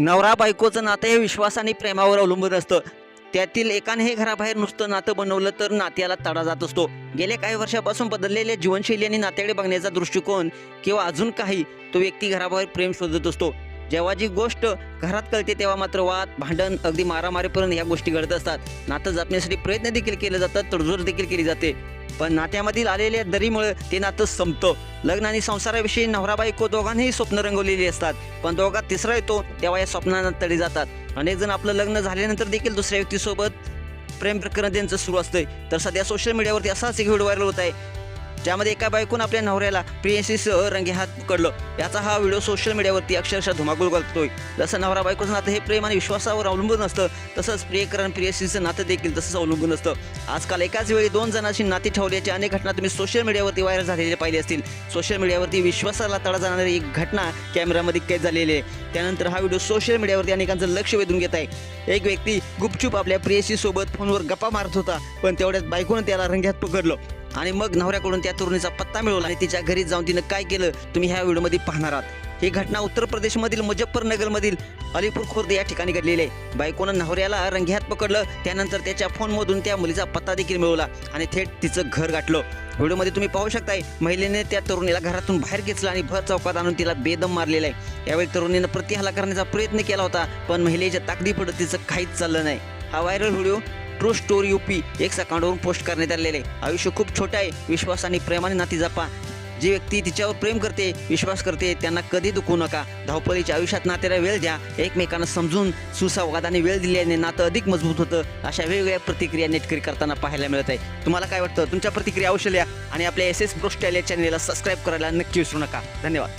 नवरा बायकोचं नातं हे विश्वास आणि प्रेमावर अवलंबून असतं. त्यातील एकाने हे घराबाहेर नुसतं नातं बनवलं तर नात्याला तडा जात असतो. गेल्या काही वर्षापासून बदललेल्या जीवनशैली आणि नात्याकडे बघण्याचा दृष्टिकोन किंवा अजून काही तो व्यक्ती घराबाहेर प्रेम शोधत असतो. जेव्हा जी गोष्ट घरात कळते तेव्हा मात्र वाद भांडण अगदी मारामारीपर्यंत ह्या गोष्टी घडत असतात. नातं जपण्यासाठी प्रयत्न देखील केले जातात तडजोड देखील केली जाते. पण नात्यामधील आलेल्या दरीमुळे ते नातं संपतं. लग्न आणि संसाराविषयी नवरा बायको दोघांनीही स्वप्न रंगवलेली असतात. पण दोघात तिसरा येतो तेव्हा या स्वप्नांना तडे जातात. अनेक जण आपलं लग्न झाल्यानंतर देखील दुसऱ्या व्यक्तीसोबत प्रेम प्रकरण त्यांचं सुरू असतंय. तर सध्या सोशल मीडियावरती असाच एक व्हिडिओ व्हायरल होत आहे. ज्यामध्ये एका बायकून आपल्या नवऱ्याला प्रियसीसह रंगे हात पकडलं. याचा हा व्हिडिओ सोशल मीडियावरती अक्षरशः धुमाकूळ घालतोय. जसं नवरा बायकोचं नातं हे प्रेम आणि विश्वासावर अवलंबून असतं तसंच प्रियकरण प्रियसीचं नातं देखील तसंच अवलंबून असतं. आजकाल एकाच वेळी दोन जणांशी नाती ठेवल्याची अनेक घटना तुम्ही सोशल मीडियावरती व्हायरल झालेले पाहिले असतील. सोशल मीडियावरती विश्वासाला तडा जाणारी एक घटना कॅमेऱ्यामध्ये कैद झालेली आहे. त्यानंतर हा व्हिडिओ सोशल मीडियावरती अनेकांचं लक्ष वेधून घेत आहे. एक व्यक्ती गुपचूप आपल्या प्रियसीसोबत फोनवर गप्पा मारत होता पण तेवढ्यात बायकोनं त्याला रंग्यात पकडलं. आणि मग नवऱ्याकडून त्या तरुणीचा पत्ता मिळवला आणि तिच्या घरी जाऊन तिनं काय केलं तुम्ही ह्या व्हिडिओमध्ये पाहणार आहात. ही घटना उत्तर प्रदेशमधील मुजफ्फरनगरमधील अलीपूर खुर्द या ठिकाणी घडलेली आहे. बायकोनं नवऱ्याला रंग्यात पकडलं त्यानंतर त्याच्या फोनमधून त्या मुलीचा पत्ता देखील मिळवला आणि थेट तिचं घर गाठलं. व्हिडिओमध्ये तुम्ही पाहू शकताय महिलेने त्या तरुणीला घरातून बाहेर घेतलं आणि भर चौकात आणून तिला बेदम मारलेला आहे. यावेळी तरुणीनं प्रतिहल्ला करण्याचा प्रयत्न केला होता पण महिलेच्या ताकदी पडत तिचं काहीच चाललं नाही. हा viral video true story UP एक अकाउंटवरून पोस्ट करण्यात आलेले आहे. आयुष्य खूप छोटं आहे. विश्वास आणि प्रेमाने नाती जपा. जी व्यक्ती तिच्यावर प्रेम करते विश्वास करते त्यांना कधी दुखू नका. धावपळीच्या आयुष्यात नात्याला वेळ द्या. एकमेकांना समजून सुसंवादाने वेळ दिल्याने नातं अधिक मजबूत होतं. अशा वेगवेगळ्या प्रतिक्रिया नेटकरी करताना पाहायला मिळत आहे. तुम्हाला काय वाटतं? तुमच्या प्रतिक्रिया अवश्य लिहा आणि आपल्या एस एस ब्रोस्टाईल या चॅनेलला सबस्क्राईब करायला नक्की विसरू नका. धन्यवाद.